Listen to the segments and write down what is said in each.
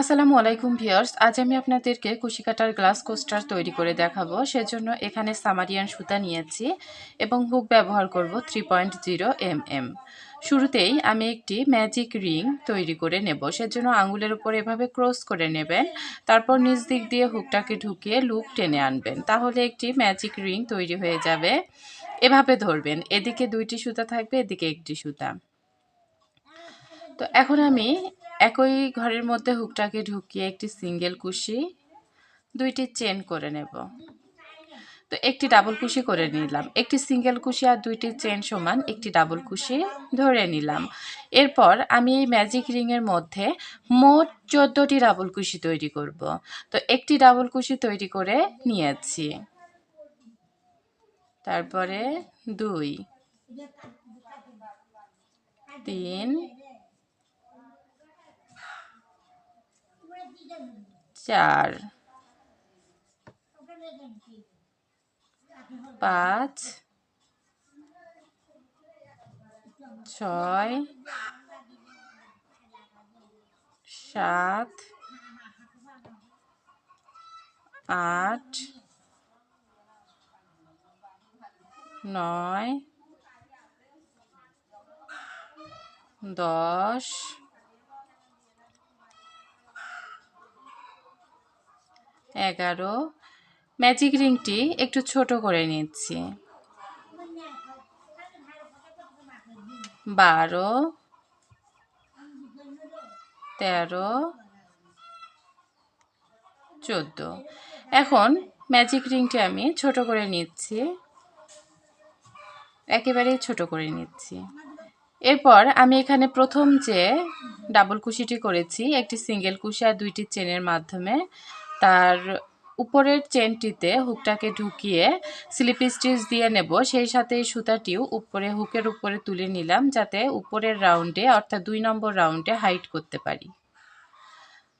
আসসালামু আলাইকুম ভিউয়ার্স, আজ আমি আপনাদেরকে কুশি কাটার গ্লাস কোস্টার তৈরি করে দেখাবো। সেজন্য এখানে সামারিয়ান সুতা নিয়েছি এবং হুক ব্যবহার করব three point zero m m শুরুতেই আমি একটি ম্যাজিক রিং তৈরি করে নেব। সেজন্য আঙুলের উপর এভাবে ক্রস করে নেবেন, তারপর নিচ দিক দিয়ে হুকটাকে ঢুকিয়ে লুপ টেনে আনবেন। তাহলে একটি ম্যাজিক রিং তৈরি হয়ে যাবে। এভাবে ধরবেন, এদিকে দুইটি সুতা থাকবে, এদিকে একটি সুতা। তো এখন আমি একই ঘরের মধ্যে হুকটাকে ঢুকিয়ে একটি সিঙ্গেল কুশি, দুইটি চেন করে নেব। তো একটি ডাবল কুশি করে নিলাম। একটি সিঙ্গেল কুশি আর দুইটি চেন সমান একটি ডাবল কুশি ধরে নিলাম। এরপর আমি এই ম্যাজিক রিংয়ের মধ্যে মোট চোদ্দোটি ডাবল কুশি তৈরি করব। তো একটি ডাবল কুশি তৈরি করে নিয়েছি। তারপরে দুই, তিন চার পাঁচ ছয় সাত আট নয় দশ এগারো। ম্যাজিক রিংটি একটু ছোট করে নিচ্ছি। বারো। তেরো। চোদ্দ। এখন ম্যাজিক রিংটি আমি ছোট করে নিচ্ছি। একেবারেই ছোট করে নিচ্ছি। এরপর আমি এখানে প্রথম যে ডাবল কুশিটি করেছি, একটি সিঙ্গেল কুশি আর দুইটি চেনের মাধ্যমে তার উপরের চেনটিতে হুকটাকে ঢুকিয়ে স্লিপ স্টিচ দিয়ে নেব। সেই সাথে সুতাটিও উপরে, হুকের উপরে তুলে নিলাম যাতে উপরের রাউন্ডে, অর্থাৎ দুই নম্বর রাউন্ডে হাইট করতে পারি।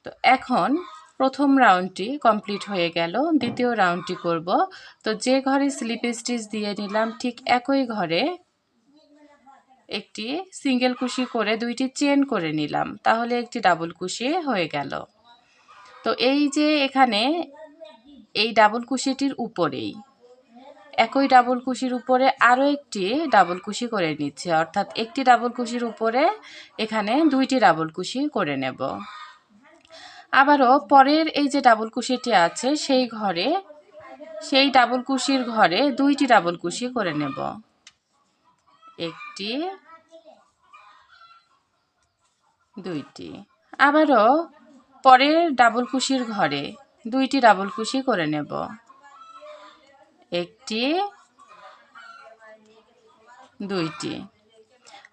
তো এখন প্রথম রাউন্ডটি কমপ্লিট হয়ে গেল, দ্বিতীয় রাউন্ডটি করব। তো যে ঘরে স্লিপ স্টিচ দিয়ে নিলাম, ঠিক একই ঘরে একটি সিঙ্গেল কুশি করে দুইটি চেন করে নিলাম। তাহলে একটি ডাবল কুশি হয়ে গেল। তো এই যে এখানে এই ডাবল কুশিটির উপরেই, একই ডাবল কুশির উপরে আরও একটি ডাবল কুশি করে নিচ্ছে। অর্থাৎ একটি ডাবল কুশির উপরে এখানে দুইটি ডাবল কুশি করে নেব। আবারও পরের এই যে ডাবল কুশিটি আছে, সেই ঘরে, সেই ডাবল কুশির ঘরে দুইটি ডাবল কুশি করে নেব। একটি, দুইটি। আবারও পরের ডাবল কুশির ঘরে দুইটি ডাবল কুশি করে নেব। একটি, দুইটি।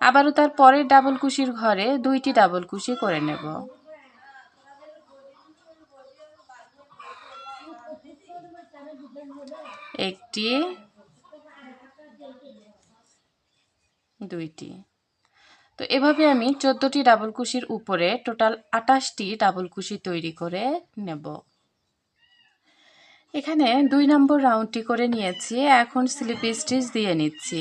আবারও তার পরের ডাবল কুশির ঘরে দুইটি ডাবল কুশি করে নেব। একটি, দুইটি। তো এভাবে আমি চোদ্দোটি ডাবল কুশির উপরে টোটাল আটাশটি ডাবল কুশি তৈরি করে নেব। এখানে দুই নম্বর রাউন্ডটি করে নিয়েছি। এখন স্লিপ স্টিচ দিয়ে নিচ্ছি।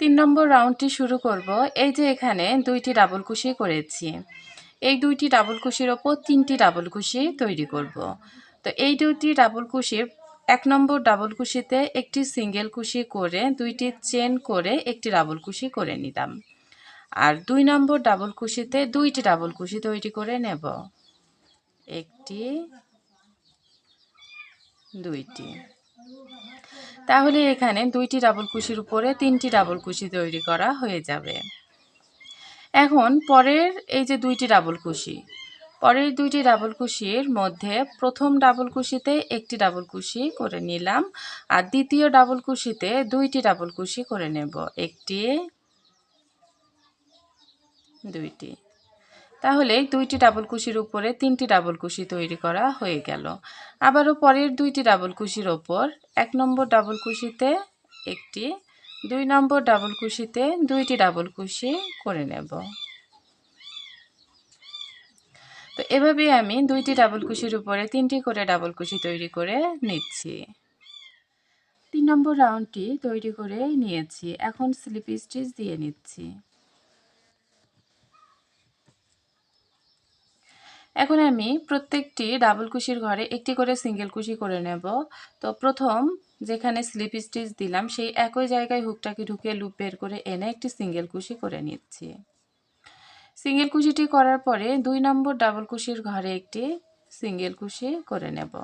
তিন নম্বর রাউন্ডটি শুরু করব। এই যে এখানে দুইটি ডাবল কুশি করেছি। এই দুইটি ডাবল কুশির ওপর তিনটি ডাবল কুশি তৈরি করব। তো এই দুটি ডাবল কুশির, এক নম্বর ডাবল কুশিতে একটি সিঙ্গেল কুশি করে, দুইটি চেন করে একটি ডাবল কুশি করে নিলাম আর দুই নম্বর ডাবল কুশিতে দুইটি ডাবল কুশি তৈরি করে নেব। একটি, দুইটি। তাহলে এখানে দুইটি ডাবল কুশির উপরে তিনটি ডাবল কুশি তৈরি করা হয়ে যাবে। এখন পরের এই যে দুইটি ডাবল কুশি পরের দুইটি ডাবল কুশির মধ্যে প্রথম ডাবল কুশিতে একটি ডাবল কুশি করে নিলাম, আর দ্বিতীয় ডাবল কুশিতে দুইটি ডাবল কুশি করে নেব, একটি, দুইটি। তাহলে দুইটি ডাবল কুশির উপরে তিনটি ডাবল কুশি তৈরি করা হয়ে গেল। আবারও পরের দুইটি ডাবল কুশির ওপর এক নম্বর ডাবল কুশিতে একটি, দুই নম্বর ডাবল কুশিতে দুইটি ডাবল কুশি করে নেব। তো এভাবেই আমি দুইটি ডাবল কুশির উপরে তিনটি করে ডাবল কুশি তৈরি করে নিচ্ছি। তিন নম্বর রাউন্ডটি তৈরি করে নিয়েছি। এখন স্লিপ স্টিচ দিয়ে নিচ্ছি। এখন আমি প্রত্যেকটি ডাবল কুশির ঘরে একটি করে সিঙ্গেল কুশি করে নেব। তো প্রথম যেখানে স্লিপ স্টিচ দিলাম, সেই একই জায়গায় হুকটাকে ঢুকে লুপ বের করে এনে একটি সিঙ্গেল কুশি করে নিচ্ছি। সিঙ্গেল কুশিটি করার পরে দুই নম্বর ডাবল কুশির ঘরে একটি সিঙ্গেল কুশি করে নেব।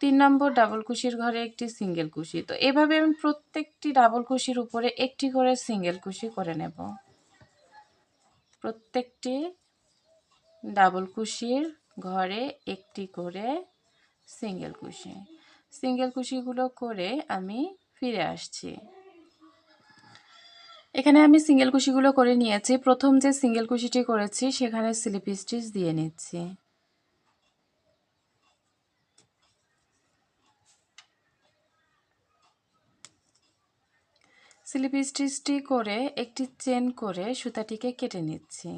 তিন নম্বর ডাবল কুশির ঘরে একটি সিঙ্গেল কুশি। তো এভাবে আমি প্রত্যেকটি ডাবল কুশির উপরে একটি করে সিঙ্গেল কুশি করে নেব। প্রত্যেকটি ডাবল কুশির ঘরে একটি করে সিঙ্গেল কুশি। সিঙ্গেল কুশিগুলো করে আমি ফিরে আসছি। এখানে আমি সিঙ্গেল কুশিগুলো করে নিয়েছি। প্রথম যে সিঙ্গেল কুশিটি করেছি, সেখানে স্লিপ স্টিচ দিয়ে নিচ্ছি। স্লিপ স্টিচটি করে একটি চেন করে সুতাটিকে কেটে নিচ্ছি।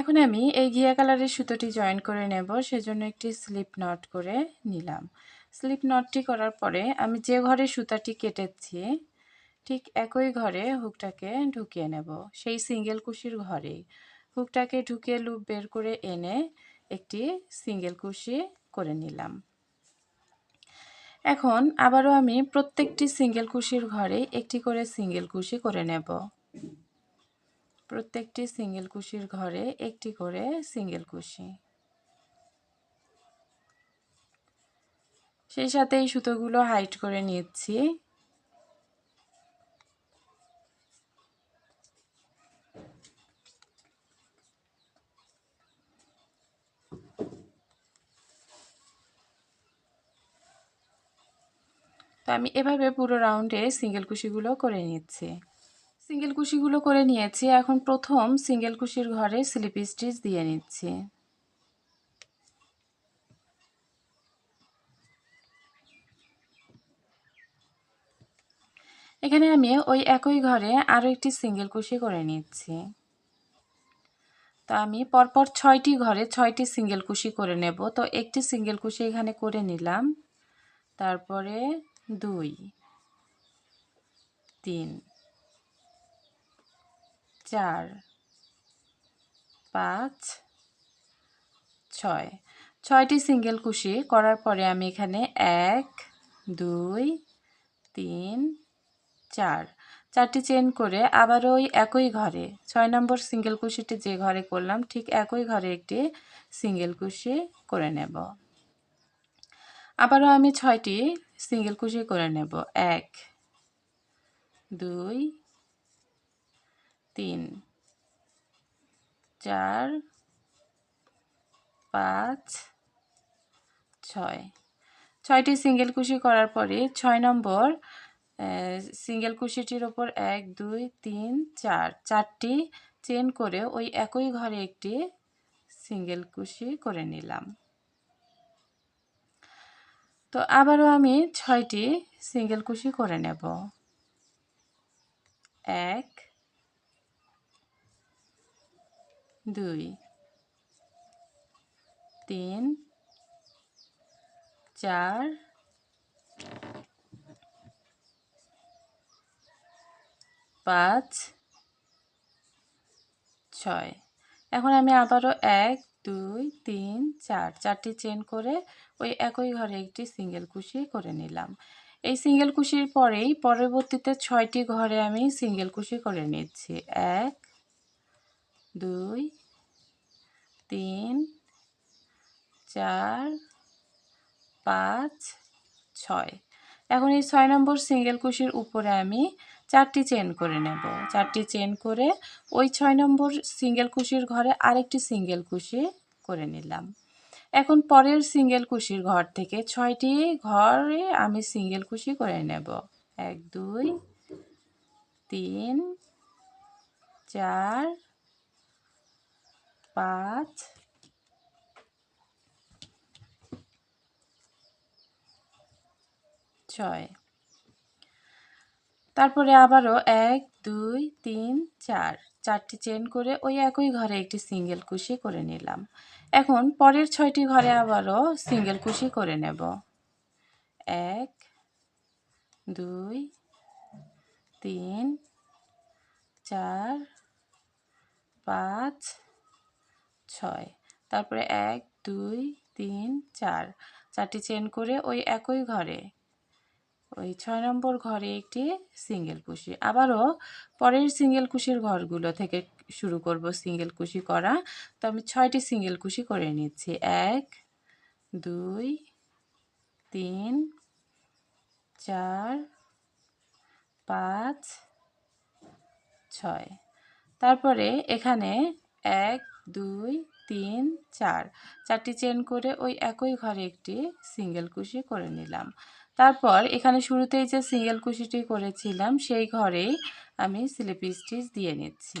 এখন আমি এই ঘিয়া কালারের সুতোটি জয়েন করে নেব, সেজন্য একটি স্লিপ নট করে নিলাম। স্লিপ নটটি করার পরে আমি যে ঘরে সুতাটি কেটেছি, ঠিক একই ঘরে হুকটাকে ঢুকিয়ে নেব। সেই সিঙ্গেল কুশির ঘরেই। হুকটাকে ঢুকিয়ে লুপ বের করে এনে একটি সিঙ্গেল কুশি করে নিলাম। এখন আবারও আমি প্রত্যেকটি সিঙ্গেল কুশির ঘরে একটি করে সিঙ্গেল কুশি করে নেব। প্রত্যেকটি সিঙ্গেল কুশির ঘরে একটি করে সিঙ্গেল কুশি। সেই সাথে এই সুতোগুলো হাইট করে নিচ্ছি তো আমি এভাবে পুরো রাউন্ডে সিঙ্গেল কুশিগুলো করে নিচ্ছি। সিঙ্গেল কুশিগুলো করে নিয়েছি, এখন প্রথম সিঙ্গেল কুশির ঘরে স্লিপ স্টিচ দিয়ে নিচ্ছি। এখানে আমি ওই একই ঘরে আরও একটি সিঙ্গেল কুশি করে নিচ্ছি। তো আমি পরপর ছয়টি ঘরে ছয়টি সিঙ্গেল কুশি করে নেব। তো একটি সিঙ্গেল কুশি এখানে করে নিলাম। তারপরে দুই, তিন, চার, পাঁচ, ছয়। ছয়টি সিঙ্গেল কুশি করার পরে আমি এখানে এক, দুই, তিন চার। চারটি চেন করে আবার ওই একই ঘরে। ছয় নম্বর সিঙ্গেল কুশিটি যে ঘরে করলাম, ঠিক একই ঘরে একটি সিঙ্গেল কুশি করে নেব। আবারও আমি ছয়টি সিঙ্গেল কুশি করে নেব। এক, দুই, তিন, চার, পাঁচ, ছয়। ছয়টি সিঙ্গেল কুশি করার পরে ছয় নম্বর সিঙ্গেল কুশিটির ওপর এক, দুই, তিন, চার, চারটি চেন করে ওই একই ঘরে একটি সিঙ্গেল কুশি করে নিলাম। তো আবারও আমি ছয়টি সিঙ্গেল কুশি করে নেব। এক, দুই, তিন, চার পাঁচ, ছয়। এখন আমি আবারও এক, দুই, তিন, চার, চারটি চেন করে ওই একই ঘরে একটি সিঙ্গেল কুশি করে নিলাম। এই সিঙ্গেল কুশির পরেই পরবর্তীতে ছয়টি ঘরে আমি সিঙ্গেল কুশি করে নিচ্ছি। এক, দুই, তিন, চার, পাঁচ, ছয়। এখন এই ছয় নম্বর সিঙ্গেল কুশির উপরে আমি চারটি চেন করে নেব। চারটি চেন করে ওই ছয় নম্বর সিঙ্গেল কুশির ঘরে আরেকটি সিঙ্গেল কুশি করে নিলাম। এখন পরের সিঙ্গেল কুশির ঘর থেকে ছয়টি ঘরে আমি সিঙ্গেল কুশি করে নেব। এক, দুই, তিন, চার, পাঁচ, ছয়। তারপরে আবারও এক, দুই, তিন, চার। চারটি চেন করে ওই একই ঘরে একটি সিঙ্গেল কুশি করে নিলাম। এখন পরের ছয়টি ঘরে আবারও সিঙ্গেল কুশি করে নেব। এক, দুই, তিন, চার, পাঁচ, ছয়। তারপরে এক, দুই, তিন, চার। চারটি চেন করে ওই একই ঘরে ওই ছয় নম্বর ঘরে একটি সিঙ্গেল কুশি। আবারও পরের সিঙ্গেল কুশির ঘরগুলো থেকে শুরু করব সিঙ্গেল কুশি করা। তো আমি ছয়টি সিঙ্গেল কুশি করে নিচ্ছি। এক, দুই, তিন, চার, পাঁচ, ছয়। তারপরে এখানে এক, দুই, তিন, চার। চারটি চেন করে ওই একই ঘরে একটি সিঙ্গেল কুশি করে নিলাম। তারপর এখানে শুরুতেই যে সিঙ্গেল কুশিটি করেছিলাম, সেই ঘরেই আমি স্লিপ স্টিচ দিয়ে নিচ্ছি।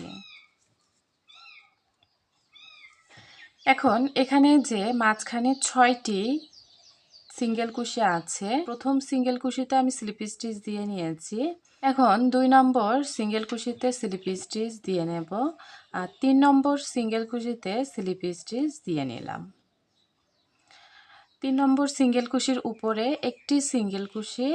এখন এখানে যে মাঝখানে ছয়টি সিঙ্গেল কুশি আছে, প্রথম সিঙ্গেল কুশিতে আমি স্লিপ স্টিচ দিয়ে নিয়েছি। এখন দুই নম্বর সিঙ্গেল কুশিতে স্লিপ স্টিচ দিয়ে নেব, আর তিন নম্বর সিঙ্গেল কুশিতে স্লিপ স্টিচ দিয়ে নিলাম। তিন নম্বর সিঙ্গেল কুশির উপরে একটি সিঙ্গেল কুশি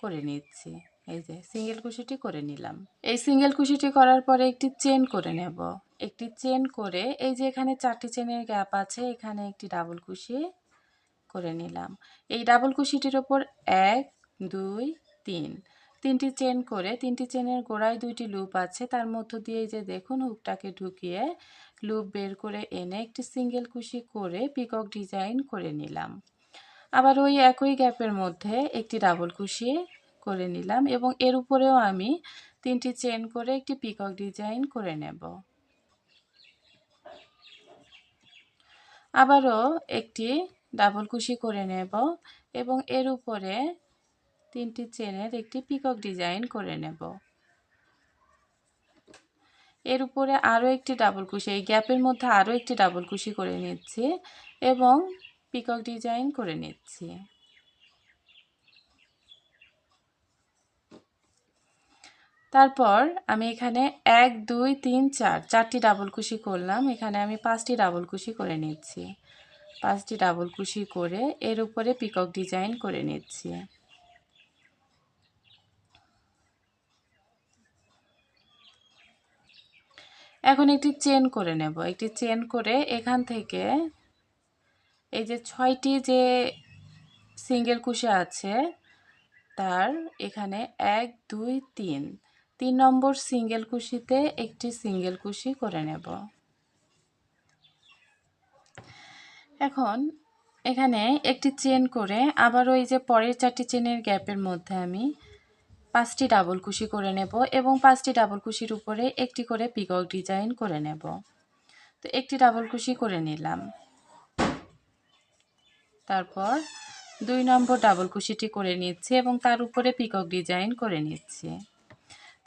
করে নিচ্ছি। এই যে, সিঙ্গেল কুশিটি করে নিলাম। এই সিঙ্গেল কুশিটি করার পরে একটি চেন করে নেব। একটি চেন করে এই যে এখানে চারটি চেনের গ্যাপ আছে, এখানে একটি ডাবল কুশি করে নিলাম। এই ডাবল কুশিটির ওপর এক, দুই, তিন। তিনটি চেন করে, তিনটি চেনের গোড়ায় দুইটি লুপ আছে, তার মধ্য দিয়ে যে দেখুন, হুকটাকে ঢুকিয়ে লুপ বের করে এনে একটি সিঙ্গেল কুশি করে পিকক ডিজাইন করে নিলাম। আবার ওই একই গ্যাপের মধ্যে একটি ডাবল কুশি করে নিলাম এবং এর উপরেও আমি তিনটি চেন করে একটি পিকক ডিজাইন করে নেব। আবারও একটি ডাবল কুশি করে নেব এবং এর উপরে তিনটি চেনের একটি পিকক ডিজাইন করে নেব। এর উপরে আরও একটি ডাবল কুশি এই গ্যাপের মধ্যে আরও একটি ডাবল কুশি করে নিচ্ছি এবং পিকক ডিজাইন করে নিচ্ছি। তারপর আমি এখানে এক, দুই, তিন, চার, চারটি ডাবল কুশি করলাম। এখানে আমি পাঁচটি ডাবল কুশি করে নিচ্ছি। পাঁচটি ডাবল কুশি করে এর উপরে পিকক ডিজাইন করে নিচ্ছি। এখন একটি চেন করে নেব। একটি চেন করে এখান থেকে এই যে ছয়টি যে সিঙ্গেল কুশি আছে, তার এখানে এক, দুই, তিন। তিন নম্বর সিঙ্গেল কুশিতে একটি সিঙ্গেল কুশি করে নেব। এখন এখানে একটি চেন করে আবার ওই যে পরের চারটি চেনের গ্যাপের মধ্যে আমি পাঁচটি ডাবল কুশি করে নেব এবং পাঁচটি ডাবল কুশির উপরে একটি করে পিকক ডিজাইন করে নেব। তো একটি ডাবল কুশি করে নিলাম। তারপর দুই নম্বর ডাবল কুশিটি করে নিচ্ছি এবং তার উপরে পিকক ডিজাইন করে নিচ্ছি।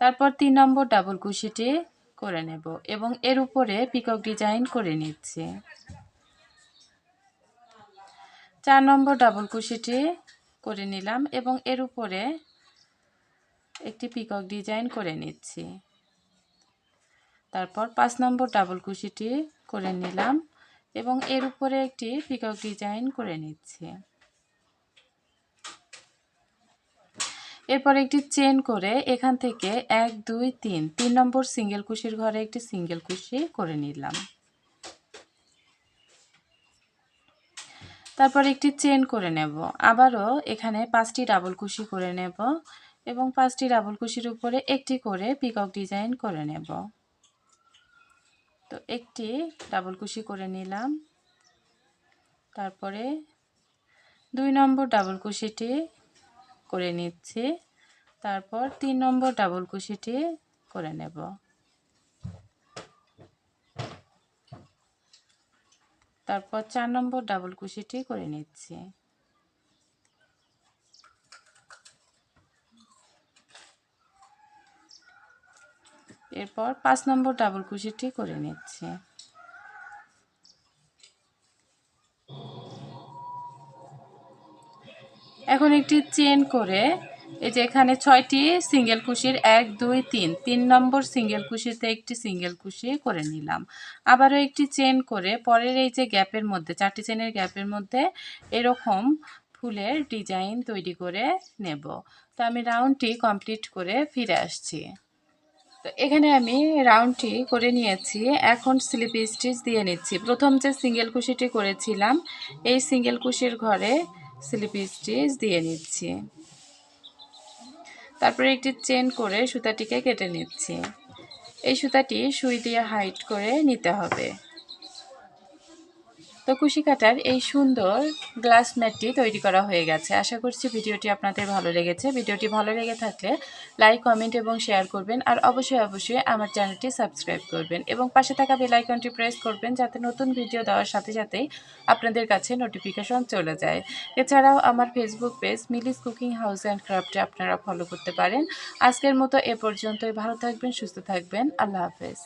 তারপর তিন নম্বর ডাবল কুশিটি করে নেব এবং এর উপরে পিকক ডিজাইন করে নিচ্ছি। চার নম্বর ডাবল কুশিটি করে নিলাম এবং এর উপরে একটি পিকক ডিজাইন করে নিচ্ছি। তারপর পাঁচ নম্বর ডাবল কুশিটি করে নিলাম এবং এর উপরে একটি পিকক ডিজাইন করে নিচ্ছি। এরপর একটি চেন করে এখান থেকে এক, দুই, তিন তিন নম্বর সিঙ্গেল কুশির ঘরে একটি সিঙ্গেল কুশি করে নিলাম। তারপর একটি চেন করে নেব। আবারও এখানে পাঁচটি ডাবল কুশি করে নেব। এবং পাঁচটি ডাবল কুশির উপরে একটি করে পিকক ডিজাইন করে নেব। তো একটি ডাবল কুশি করে নিলাম। তারপরে দুই নম্বর ডাবল কুশিটি করে নিচ্ছি। তারপর তিন নম্বর ডাবল কুশিটি করে নেব। তারপর চার নম্বর ডাবল কুশিটি করে নিচ্ছি। এরপর পাঁচ নম্বর ডাবল কুশিটি করে নিচ্ছি। এখন একটি চেন করে, এই যে এখানে ছয়টি সিঙ্গেল কুশির এক, দুই, তিন তিন নম্বর সিঙ্গেল কুশিতে একটি সিঙ্গেল কুশি করে নিলাম। আবারও একটি চেন করে, পরের এই যে গ্যাপের মধ্যে, চারটি চেনের গ্যাপের মধ্যে এরকম ফুলের ডিজাইন তৈরি করে নেব। তো আমি রাউন্ডটি কমপ্লিট করে ফিরে আসছি। তো এখানে আমি রাউন্ডটি করে নিয়েছি। এখন স্লিপ স্টিচ দিয়ে নিচ্ছি। প্রথম যে সিঙ্গেল কুশিটি করেছিলাম, এই সিঙ্গেল কুশির ঘরে স্লিপ স্টিচ দিয়ে নিচ্ছি। তারপরে একটি চেন করে সুতাটিকে কেটে নিচ্ছি। এই সুতাটি সুই দিয়ে হাইট করে নিতে হবে। তো কুশি কাটার এই সুন্দর গ্লাস ম্যাটটি তৈরি করা হয়ে গেছে। আশা করছি ভিডিওটি আপনাদের ভালো লেগেছে। ভিডিওটি ভালো লেগে থাকলে লাইক, কমেন্ট এবং শেয়ার করবেন আর অবশ্যই অবশ্যই আমার চ্যানেলটি সাবস্ক্রাইব করবেন এবং পাশে থাকা বেল আইকনটি প্রেস করবেন যাতে নতুন ভিডিও দেওয়ার সাথে সাথেই আপনাদের কাছে নোটিফিকেশন চলে যায়। এছাড়াও আমার Facebook page Mili's cooking house and ক্রাফটে আপনারা ফলো করতে পারেন। আজকের মতো এ পর্যন্তই। ভালো থাকবেন, সুস্থ থাকবেন। আল্লাহ হাফেজ।